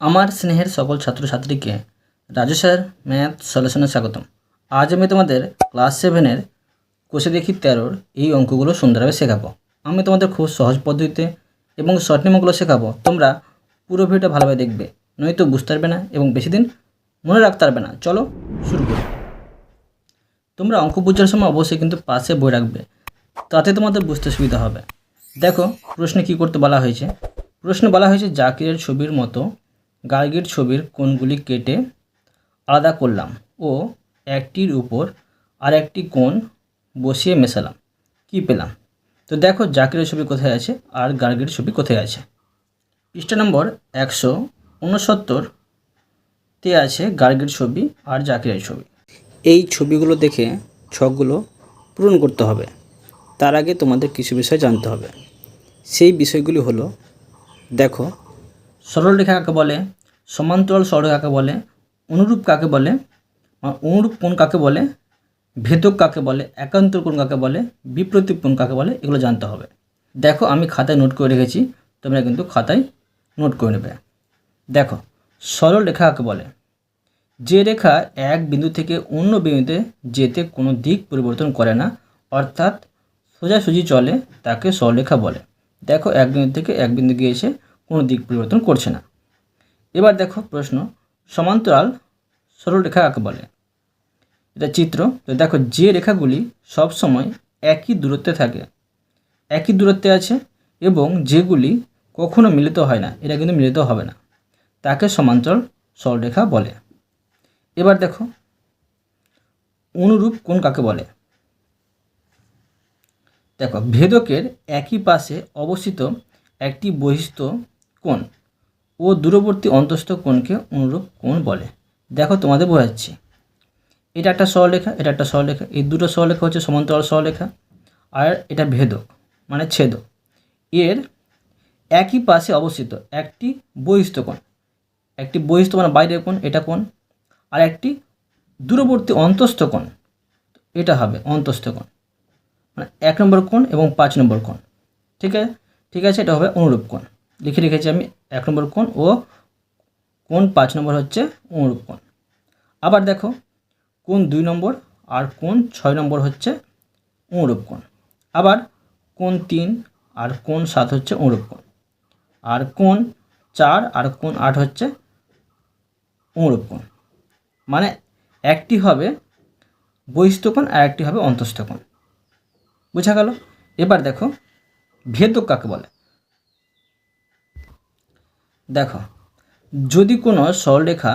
আমার স্নেহের সকল ছাত্রছাত্রীকে রাজু স্যার, ম্যাথ, সলিউশনে স্বাগতম। আজ আমি তোমাদের ক্লাস সেভেনের কোষে দেখি তেরোর এই অঙ্কগুলো সুন্দরভাবে শেখাবো। আমি তোমাদের খুব সহজ পদ্ধতিতে এবং শর্ট নিয়মগুলো শেখাবো। তোমরা পুরো ভিডিওটা ভালোভাবে দেখবে, নয়তো বুঝতে পারবে না এবং বেশি দিন মনে রাখতে পারবে না। চলো শুরু করি। তোমরা অঙ্ক বোঝার সময় অবশ্যই কিন্তু পাশে বই রাখবে, তাতে তোমাদের বুঝতে সুবিধা হবে। দেখো প্রশ্নে কি করতে বলা হয়েছে? প্রশ্নে বলা হয়েছে জাকিরের ছবির মতো গার্গের ছবির কোণগুলি কেটে আলাদা করলাম ও একটির উপর আর একটি কোণ বসিয়ে মেশালাম। কি পেলাম? তো দেখো জাকিরের ছবি কোথায় আছে আর গার্গের ছবি কোথায় আছে। পৃষ্ঠা নম্বর একশো উনসত্তর তে আছে গার্গের ছবি আর জাকিরের ছবি। এই ছবিগুলো দেখে ছকগুলো পূরণ করতে হবে। তার আগে তোমাদের কিছু বিষয় জানতে হবে। সেই বিষয়গুলি হলো, দেখো সরলরেখা কাকে বলে সমান্তরাল সরলরেখা কাকে বলে? অনুরূপ কাকে বলে? অনুরূপ কোণ কাকে বলে? ভেদক কাকে বলে? একান্তর কোণ কাকে বলে? বিপ্রতীপ কোণ কাকে বলে? এগুলো জানতে হবে। দেখো, আমি খাতায় নোট করে রেখেছি, তোমরা কিন্তু খাতায় নোট করে নেবে। দেখো, সরল রেখা কাকে বলে? যে রেখা এক বিন্দু থেকে অন্য বিন্দুতে যেতে কোনো দিক পরিবর্তন করে না, অর্থাৎ সোজাসুজি চলে, তাকে সরলরেখা বলে। দেখো, এক বিন্দু থেকে এক বিন্দু গিয়েছে কোনো দিক পরিবর্তন করছে না। এবার দেখো প্রশ্ন, সমান্তরাল সরলরেখা কাকে বলে? এটা চিত্র, তো দেখো যে রেখাগুলি সব সময় একই দূরত্বে থাকে, একই দূরত্বে আছে এবং যেগুলি কখনো মিলিত হয় না এটা কিন্তু মিলিত হবে না, তাকে সমান্তরাল সরলরেখা বলে। এবার দেখো, অনুরূপ কোণ কাকে বলে? দেখো, ভেদকের একই পাশে অবস্থিত একটি বহিস্থ কোণ ও দূরবর্তী অন্তস্থ কোণকে অনুরূপ কোণ বলে। দেখো তোমাদের বোঝাচ্ছি। এটা একটা সরলরেখা, এটা একটা সরলরেখা। এই দুটো সরলরেখা হচ্ছে সমান্তরাল সরলরেখা আর এটা ভেদক মানে ছেদক। এর একই পাশে অবস্থিত একটি বহিস্থ কোণ। একটি বহিস্থ মানে বাইরের কোণ, এটা কোণ। আর একটি দূরবর্তী অন্তস্থ কোণ, এটা হবে অন্তস্থ কোণ। মানে এক নম্বর কোণ এবং পাঁচ নম্বর কোণ। ঠিক আছে? ঠিক আছে, এটা হবে অনুরূপ কোণ। লিখে রেখেছি আমি, এক নম্বর কোণ ও কোণ পাঁচ নম্বর হচ্ছে অনুরূপ কোণ। আবার দেখো, কোণ দুই নম্বর আর কোণ ছয় নম্বর হচ্ছে অনুরূপ কোণ। আবার কোণ তিন আর কোণ সাত হচ্ছে অনুরূপ কোণ। আর কোণ চার আর কোণ আট হচ্ছে অনুরূপ কোণ। মানে একটি হবে বহিস্থ কোণ আর একটি হবে অন্তস্থ কোণ। বোঝা গেল? এবার দেখো ভেদক কাকে বলে? দেখো, যদি কোনো সরলরেখা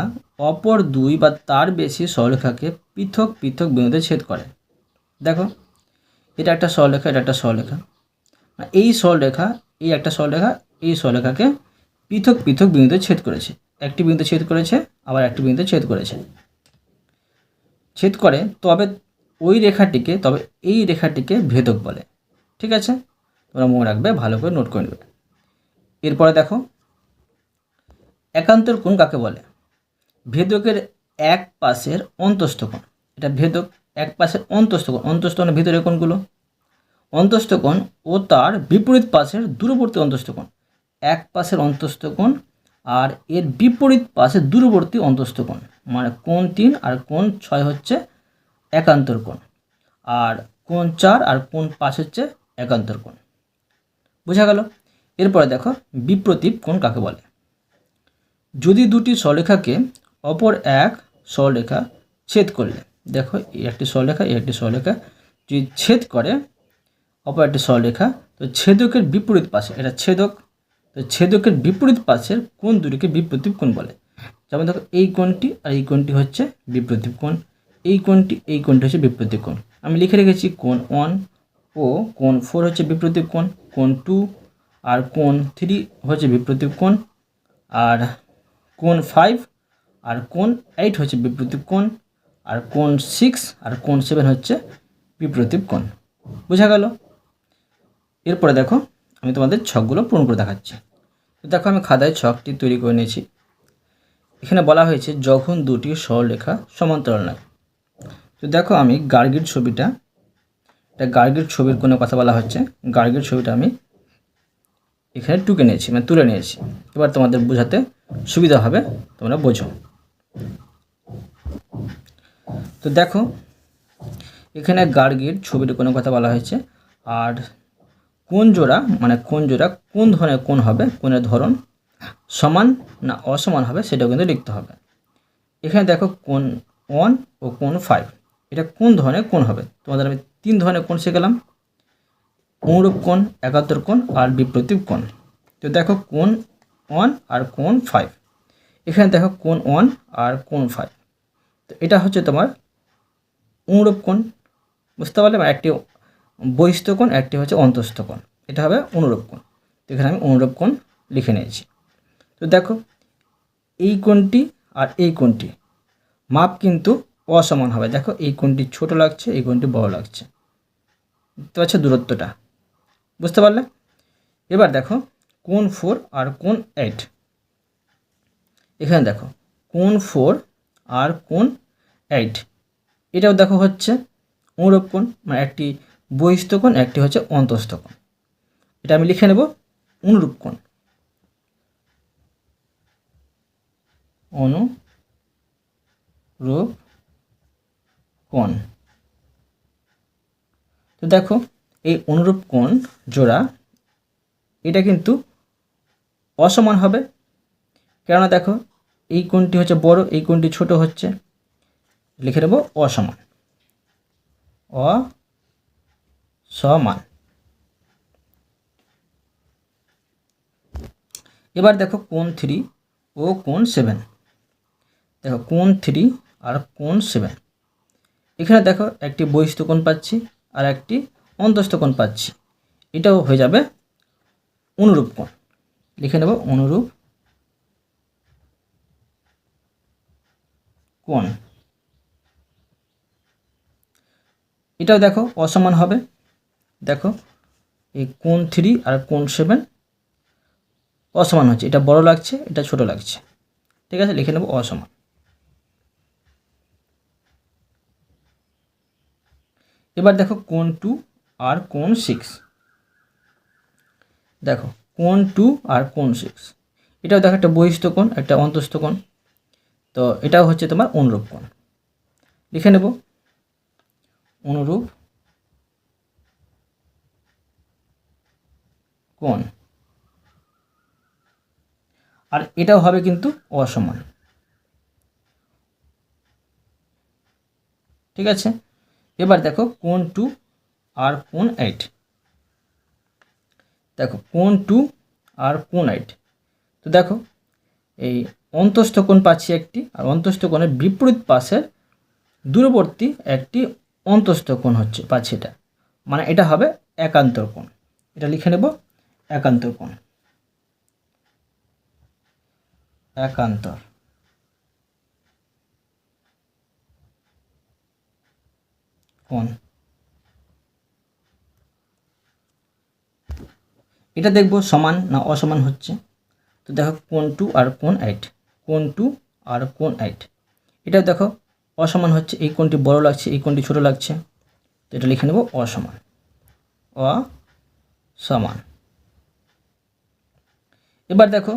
অপর দুই বা তার বেশি সরলরেখাকে পৃথক পৃথক বিন্দুতে ছেদ করে, দেখো, এটা একটা সরলরেখা, এটা একটা সরলরেখা এই সরলরেখা, এই একটা সরলরেখা, এই সরলরেখাকে পৃথক পৃথক বিন্দুতে ছেদ করেছে। একটি বিন্দু ছেদ করেছে, আবার একটি বিন্দু ছেদ করেছে। ছেদ করে, তবে ওই রেখাটিকে, তবে এই রেখাটিকে ভেদক বলে, ঠিক আছে? তোমরা মনে রাখবে, ভালো করে নোট করে নেবে। এরপরে দেখো একান্তর কোণ কাকে বলে? ভেদকের এক পাশের অন্তস্থ কোণ। এটা ভেদক এক পাশের অন্তস্থ কোণ। অন্তস্থ কোণের ভিতরে কোণগুলো। অন্তস্থ কোণ ও তার বিপরীত পাশের দূরবর্তী অন্তস্থ কোণ। এক পাশের অন্তস্থ কোণ আর এর বিপরীত পাশে দূরবর্তী অন্তস্থ কোণ। মানে কোণ তিন আর কোণ ছয় হচ্ছে একান্তর কোণ। আর কোণ চার আর কোণ পাঁচ হচ্ছে একান্তর কোণ। বোঝা গেল? এরপরে দেখো বিপ্রতীপ কোণ কাকে বলে? যদি দুটি সরলেখাকে অপর এক সরলেখা ছেদ করলে, দেখো এই একটি সরলেখা এই একটি সরলেখা যদি ছেদ করে অপর একটি সরলেখা তো ছেদকের বিপরীত পাশে, এটা ছেদক, তো ছেদকের বিপরীত পাশের কোন দুটিকে বিপ্রতীপ কোণ বলে। যেমন দেখো, এই কোণটি আর এই কোণটি হচ্ছে বিপ্রতীপ কোণ, এই কোণটি এই কোণটি হচ্ছে বিপ্রতীপ কোণ। আমি লিখে রেখেছি কোণ ওয়ান ও কোণ ফোর হচ্ছে বিপ্রতীপ কোণ কোণ টু আর কোণ থ্রি হচ্ছে বিপ্রতীপ কোণ, আর কোণ ফাইভ আর কোন এইট হচ্ছে বিপ্রতীপ কোণ, আর কোন সিক্স আর কোন সেভেন হচ্ছে বিপ্রতীপ কোণ। বোঝা গেল? এরপরে দেখো, আমি তোমাদের ছকগুলো পূরণ করে দেখাচ্ছি। তো দেখো, আমি খাতায় ছকটি তৈরি করে নিয়েছি। এখানে বলা হয়েছে, যখন দুটি সরলরেখা সমান্তরাল নয়। তো দেখো, আমি গার্গির ছবিটা, এটা গার্গির ছবির কোনো কথা বলা হচ্ছে। গার্গির ছবিটা আমি এখানে টুকে নিয়েছি মানে তুলে নিয়েছি। এবার তোমাদের বোঝাতে সুবিধা হবে, তোমরা বোঝো। তো দেখো, এখানে গার্গির ছবির কোনো কথা বলা হয়েছে, আর কোন জোড়া মানে কোন জোড়া, কোন ধরনের কোন হবে কোনের ধরন সমান না অসমান হবে, সেটাও কিন্তু লিখতে হবে। এখানে দেখো কোন ওয়ান ও কোন ফাইভ, এটা কোন ধরনের কোন হবে? তোমাদের আমি তিন ধরনের কোন শিখলাম, অনুরূপ কোণ, একাত্তর কোণ আর বিপ্রতীপ কোণ। তো দেখো কোন ওয়ান আর কোন ফাইভ এখানে দেখো কোন ওয়ান আর কোন ফাইভ তো এটা হচ্ছে তোমার অনুরূপ কোণ। বুঝতে পারলে? বা একটি বহিস্থ একটি হচ্ছে অন্তস্থ কোণ। এটা হবে অনুরূপ কোণ। তো এখানে আমি অনুরূপ কোণ লিখে নিয়েছি। তো দেখো, এই কোণটি আর এই কোণটি, মাপ কিন্তু অসমান হবে। দেখো, এই কোণটি ছোট লাগছে, এই কোণটি বড় লাগছে। দেখতে পাচ্ছ দূরত্বটা? বুঝতে পারলে? এবার দেখো কোন ফোর আর কোন এইট? এখানে দেখো, কোন ফোর আর কোন এইট? এটাও দেখো হচ্ছে অনুরূপ কোণ মানে একটি বহিস্থ একটি হচ্ছে অন্তস্থ কোণ। এটা আমি লিখে নেব অনুরূপ কোণ। অনুরূপ কোণ। তো দেখো, এই অনুরূপ কোণ জোড়া, এটা কিন্তু অসমান হবে। কেননা দেখো, এই কোণটি হচ্ছে বড়, এই কোণটি ছোট হচ্ছে। লিখে দেবো অসমান। অসমান। এবার দেখো কোন থ্রি ও কোন সেভেন। দেখো কোন থ্রি আর কোন সেভেন। এখানে দেখো একটি কোণ পাচ্ছি আর একটি অন্তস্থ কোণ পাচ্ছি। এটাও হয়ে যাবে অনুরূপ কোণ। লিখে নেব অনুরূপ কোণ। এটাও দেখো, অসমান হবে। দেখো, এই কোন থ্রি আর কোন সেভেন অসমান হচ্ছে। এটা বড় লাগছে, এটা ছোট লাগছে। ঠিক আছে, লিখে নেব অসমান। এবার দেখো কোন টু আর কোন সিক্স। দেখো কোন টু আর কোন সিক্স। এটাও দেখো একটা বহিস্থ কোণ, একটা অন্তস্থ কোণ। তো এটাও হচ্ছে তোমার অনুরূপ কোণ। লিখে নেব। অনুরূপ কোণ। আর এটাও হবে কিন্তু অসমান। ঠিক আছে? এবার দেখো কোন টু আর কোন এইট। দেখো কোন টু আর কোন এইট তো দেখো, এই অন্তস্থ পাচ্ছি একটি আর অন্তস্থ বিপরীত পাশের দূরবর্তী একটি অন্তস্থ কোণ হচ্ছে, পাচ্ছি এটা। মানে এটা হবে একান্তর কোণ। এটা লিখে নেব, একান্তর কোণ। একান্তর। কোণ। এটা দেখব সমান না অসমান হচ্ছে। তো দেখো কোন টু আর কোন এইট। কোন টু আর কোন এইট। এটা দেখো অসমান হচ্ছে, এই কোনটি বড় লাগছে, এই কোনটি ছোট লাগছে। তো এটা লিখে নেব অসমান। অসমান। এবার দেখো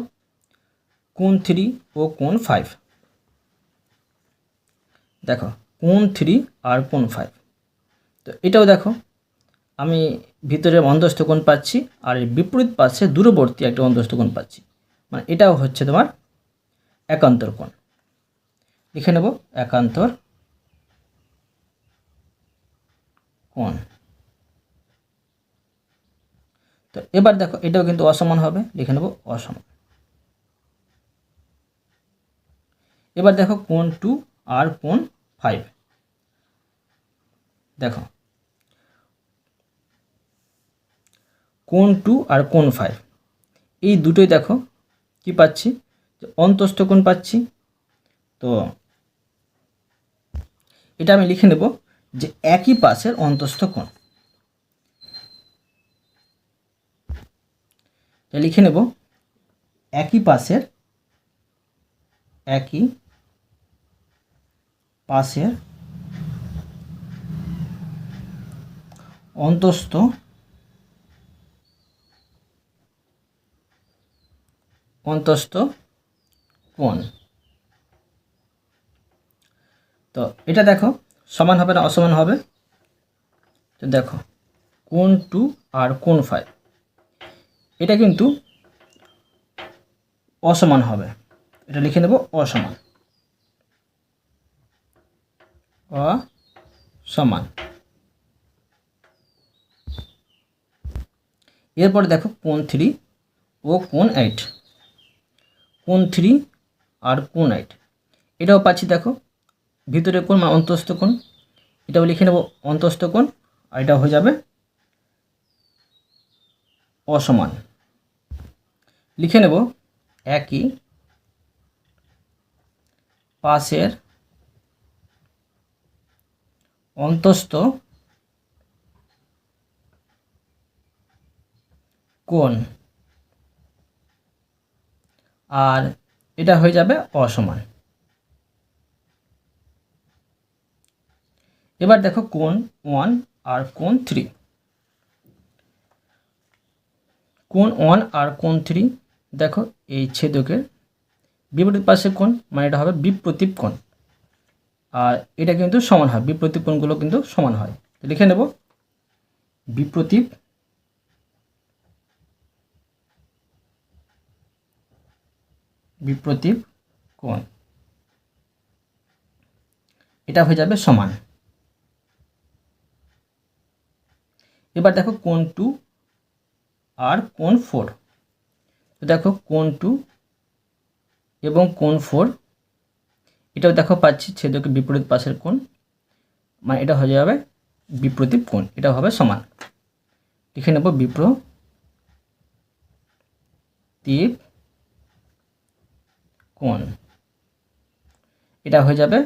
কোন থ্রি ও কোন ফাইভ। দেখো কোন থ্রি আর কোন ফাইভ। তো এটাও দেখো আমি ভিতরে অন্তস্থ কোণ পাচ্ছি আর এর বিপরীত পাশে দূরবর্তী একটা অন্তস্থ কোণ পাচ্ছি। মানে এটাও হচ্ছে তোমার একান্তর কোণ। লিখে নেব একান্তর কোণ। তো এবার দেখো, এটাও কিন্তু অসমান হবে। লিখে নেব অসমান। এবার দেখো কোন টু আর কোন ফাইভ। দেখো কোন টু আর কোন ফাইভ এই দুটোই দেখো, কি পাচ্ছি? অন্তস্থ কোণ পাচ্ছি। তো এটা আমি লিখে নেব যে একই পাশের অন্তস্থ কোণ। লিখে নেব, একই পাশের একই পাশের অন্তস্থ অন্তস্থ কোণ। তো এটা দেখো, সমান হবে না অসমান হবে? তো দেখো কোন টু আর কোন ফাইভ। এটা কিন্তু অসমান হবে। এটা লিখে নেব অসমান। অসমান। এরপরে দেখো কোণ থ্রি ও কোণ এইট। কোণ থ্রি আর কোন এইট? এটাও পাচ্ছি, দেখো। ভিতরে কোন মানে অন্তস্থ কোণ? এটাও লিখে নেব অন্তস্থ কোণ, আর এটা হয়ে যাবে অসমান। লিখে নেব একই পাশের অন্তস্থ কোণ। আর এটা হয়ে যাবে অসমান। এবার দেখো কোন ওয়ান আর কোন থ্রি। কোন ওয়ান আর কোন থ্রি, দেখো এই ছেদকের বিপরীত পাশে কোণ মানে এটা হবে বিপ্রতীপ কোণ। আর এটা কিন্তু সমান হয়, বিপ্রতীপ কোণগুলো কিন্তু সমান হয়। লিখে নেব, বিপ্রতীপ বিপ্রতীপ কোণ। এটা হয়ে যাবে সমান। এবার দেখো কোণ টু আর কোণ ফোর। দেখো কোণ টু এবং কোণ ফোর, এটাও দেখো পাচ্ছি ছেদকের বিপরীত পাশের কোণ মানে এটা হয়ে যাবে বিপ্রতীপ কোণ, এটা হবে সমান। লিখে নেব বিপ্রতীপ কোণ। এটা হয়ে যাবে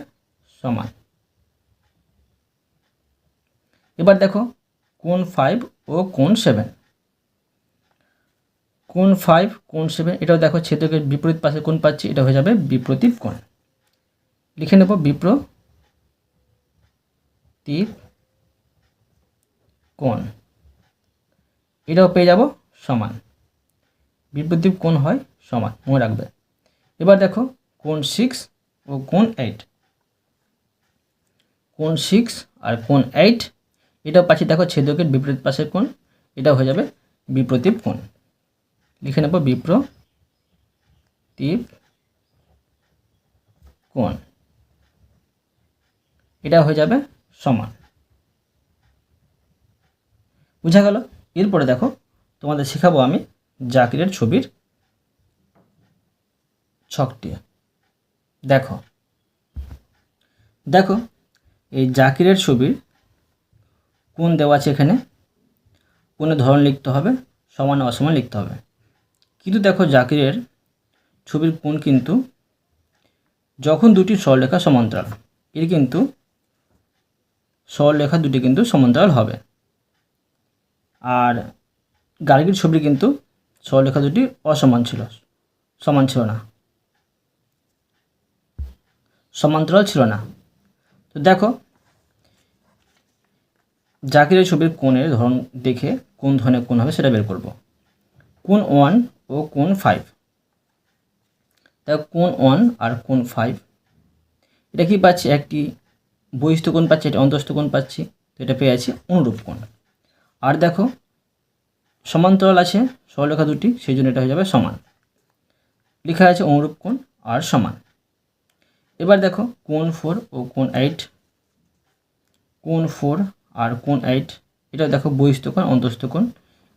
সমান। এবার দেখো কোন ফাইভ ও কোন সেভেন কোন ফাইভ কোন সেভেন এটাও দেখো ছেদকের বিপরীত পাশে কোন পাচ্ছি, এটা হয়ে যাবে বিপ্রতীপ কোণ। লিখে নেব বিপ্রতীপ কোণ। এটাও পেয়ে যাব সমান। বিপ্রতীপ কোণ হয় সমান, মনে রাখবে। এবার দেখো, কোন সিক্স ও কোন এইট কোন সিক্স আর কোন এইট এটাও পাচ্ছি দেখো ছেদকের বিপরীত পাশের কোণ, এটা হয়ে যাবে বিপ্রতীপ কোণ। লিখে নেব বিপ্রতীপ কোণ। এটা হয়ে যাবে সমান। বুঝা গেল? এরপরে দেখো, তোমাদের শেখাবো আমি জাকিরের ছবির ছকটি দেখো। দেখো, এই জাকিরের ছবির কোন দেওয়া আছে এখানে? কোন ধরন লিখতে হবে, সমান অসমান লিখতে হবে। কিন্তু দেখো জাকিরের ছবির কোণ কিন্তু যখন দুটি সরলরেখা সমান্তরাল, এর কিন্তু সরলরেখা দুটি কিন্তু সমান্তরাল হবে। আর গার্গীর ছবি কিন্তু সরলরেখা দুটি অসমান ছিল, সমান ছিল না। সমান্তরাল ছিল না। তো দেখো, জাকিরের ছবির কোণের ধরন দেখে কোন ধরনের কোণ হবে সেটা বের করব। কোণ ওয়ান ও কোণ ফাইভ। দেখো, কোণ ওয়ান আর কোণ ফাইভ, এটা কি পাচ্ছি? একটি বহিস্থ কোণ পাচ্ছি এটা অন্তস্থ কোণ পাচ্ছি, তো এটা পেয়ে আছি অনুরূপ কোণ। আর দেখো, সমান্তরাল আছে, সরলরেখা দুটি, সেই জন্য এটা হয়ে যাবে সমান। লেখা আছে অনুরূপ কোণ আর সমান। এবার দেখো কোন ফোর ও কোন এইট কোন ফোর আর কোন এইট এটা দেখো বহিস্থ কোণ, অন্তস্থ কোণ,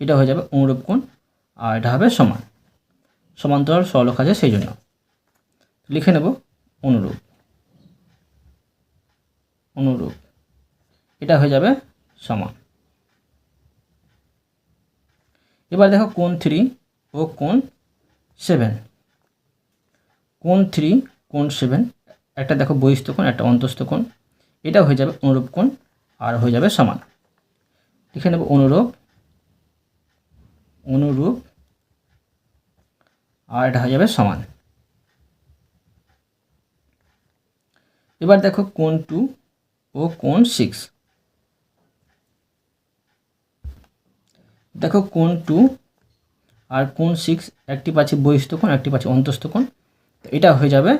এটা হয়ে যাবে অনুরূপ কোণ, আর এটা হবে সমান। সমান্তরাল সরলক আছে সেই জন্য লিখে নেব অনুরূপ। অনুরূপ। এটা হয়ে যাবে সমান। এবার দেখো কোন থ্রি ও কোন সেভেন কোন থ্রি কোন সেভেন একটা দেখো বহিস্থ কোণ, একটা অন্তস্থ কোণ। এটা হয়ে যাবে অনুরূপ কোণ আর হয়ে যাবে সমান। লিখে নেব অনুরূপ অনুরূপ, আর এটা হয়ে যাবে সমান। এবার দেখো কোণ টু ও কোণ সিক্স। দেখো কোণ টু আর কোণ সিক্স, একটি পাচ্ছি বহিস্থ কোণ, একটি পাচ্ছি অন্তস্থ কোণ। এটা হয়ে যাবে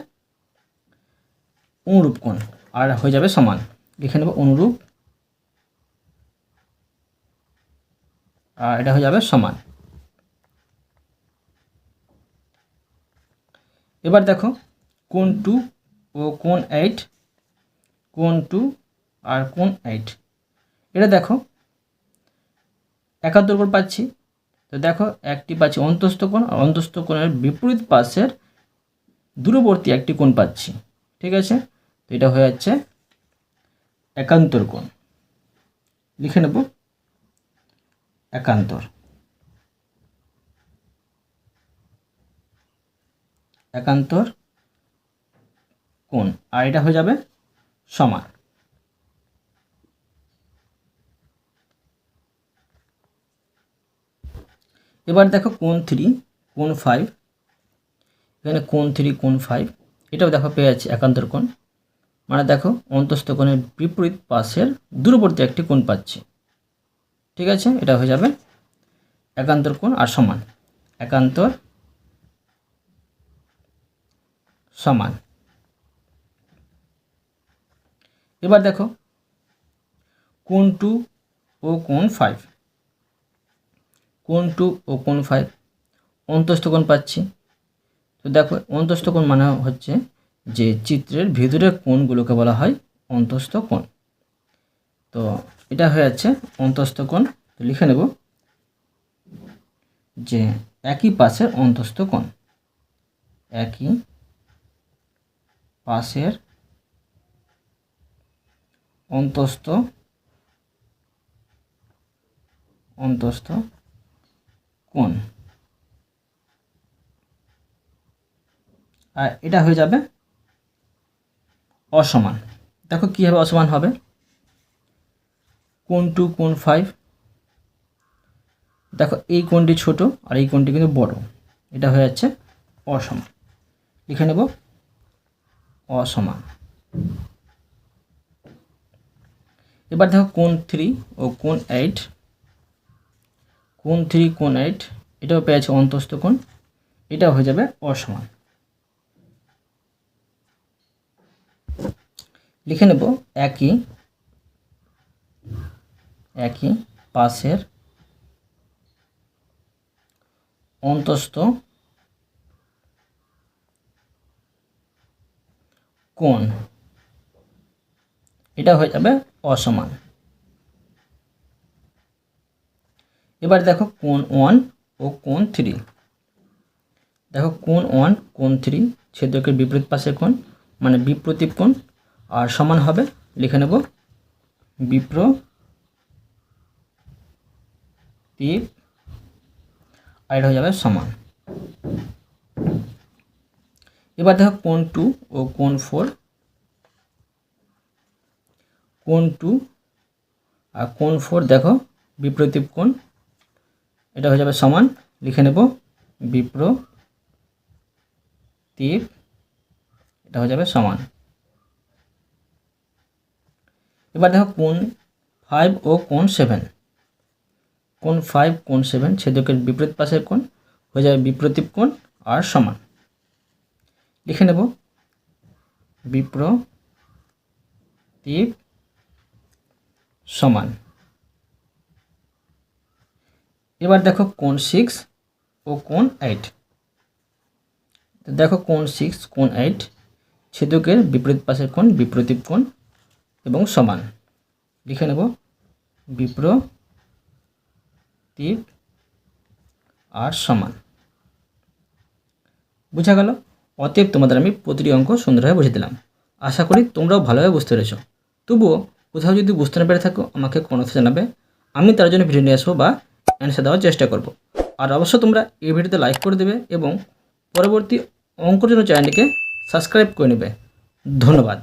অনুরূপ কোণ। আর হয়ে যাবে সমান। লিখে নেব অনুরূপ। আর এটা হয়ে যাবে সমান। এবার দেখো কোন টু ও কোন এইট কোন টু আর কোন এইট। এটা দেখো, একাত্তর কোণ পাচ্ছি। তো দেখো, একটি পাচ্ছি অন্তস্থ কোণ, আর অন্তস্থ কোণের বিপরীত পাশের দূরবর্তী একটি কোণ পাচ্ছি। ঠিক আছে? তো এটা হয়ে যাচ্ছে একান্তর কোণ। লিখে নেব একান্তর। একান্তর কোণ। আর এটা হয়ে যাবে সমান। এবার দেখো কোন থ্রি কোন ফাইভ এখানে কোন থ্রি কোন ফাইভ এটাও দেখো পেয়ে যাচ্ছি একান্তর কোণ। মানে দেখো অন্তস্থ কোণের বিপরীত পাশের দূরবর্তী একটি কোণ পাচ্ছি। ঠিক আছে? এটা হয়ে যাবে একান্তর কোণ আর সমান। একান্তর সমান। এবার দেখো কোন টু ও কোন ফাইভ। কোন টু ও কোন ফাইভ। অন্তস্থ কোণ পাচ্ছি। তো দেখো, অন্তস্থ কোণ মানে হচ্ছে যে চিত্রের ভিতরের কোণগুলোকে বলা হয় অন্তস্থ কোণ। তো এটা হয়ে যাচ্ছে অন্তস্থ কোণ। তো লিখে নেব যে একই পাশের অন্তস্থ কোণ, একই পাশের অন্তস্থ অন্তস্থ কোণ। এটা হয়ে যাবে অসমান। দেখো কীভাবে অসমান হবে। কোন টু কোন ফাইভ। দেখো এই কোণটি ছোট আর এই কোণটি কিন্তু বড়। এটা হয়ে যাচ্ছে অসমান। লিখে নেব অসমান। এবার দেখো কোন থ্রি ও কোন এইট। কোন থ্রি কোন এইট, এটাও পেয়েছে অন্তস্থ কোণ। এটাও হয়ে যাবে অসমান। লিখে নেব একই একই পাশের অন্তস্থ কোণ। এটা হয়ে যাবে অসমান। এবার দেখো কোন ওয়ান ও কোন থ্রি। দেখো কোন ওয়ান কোন থ্রি, ছেদকের বিপরীত পাশে কোণ মানে বিপ্রতীপ কোণ আর সমান হবে, লিখে নেব, বিপ্র তীপ আর এটা হয়ে যাবে সমান। এবার দেখো কোন টু ও কোন ফোর। কোন টু আর কোন ফোর দেখো বিপ্রতীপ কোণ, এটা হয়ে যাবে সমান, লিখে নেব, বিপ্র তীপ এটা হয়ে যাবে সমান। এবার দেখো কোন ফাইভ ও কোন সেভেন কোন ফাইভ কোন সেভেন ছেদকের বিপরীত পাশের কোণ হয়ে যাবে বিপ্রতীপ কোণ আর সমান। লিখে নেব। বিপ্র সমান। এবার দেখো কোন সিক্স ও কোন এইট দেখো কোন সিক্স কোন এইট ছেদকের বিপরীত পাশের কোণ, বিপ্রতীপ কোণ এবং সমান। লিখে নেব বিপ্র তীপ আর সমান। বোঝা গেল? অতএব তোমাদের আমি প্রতিটি অঙ্ক সুন্দরভাবে বুঝে দিলাম। আশা করি তোমরাও ভালোভাবে বুঝতে পেরেছ। তবুও কোথাও যদি বুঝতে না পেরে থাকো, আমাকে কোনো জানাবে। আমি তার জন্য ভিডিও নিয়ে আসব বা অ্যান্সার দেওয়ার চেষ্টা করব। আর অবশ্য তোমরা এই ভিডিওতে লাইক করে দেবে এবং পরবর্তী অঙ্কের জন্য চ্যানেলটিকে সাবস্ক্রাইব করে নেবে। ধন্যবাদ।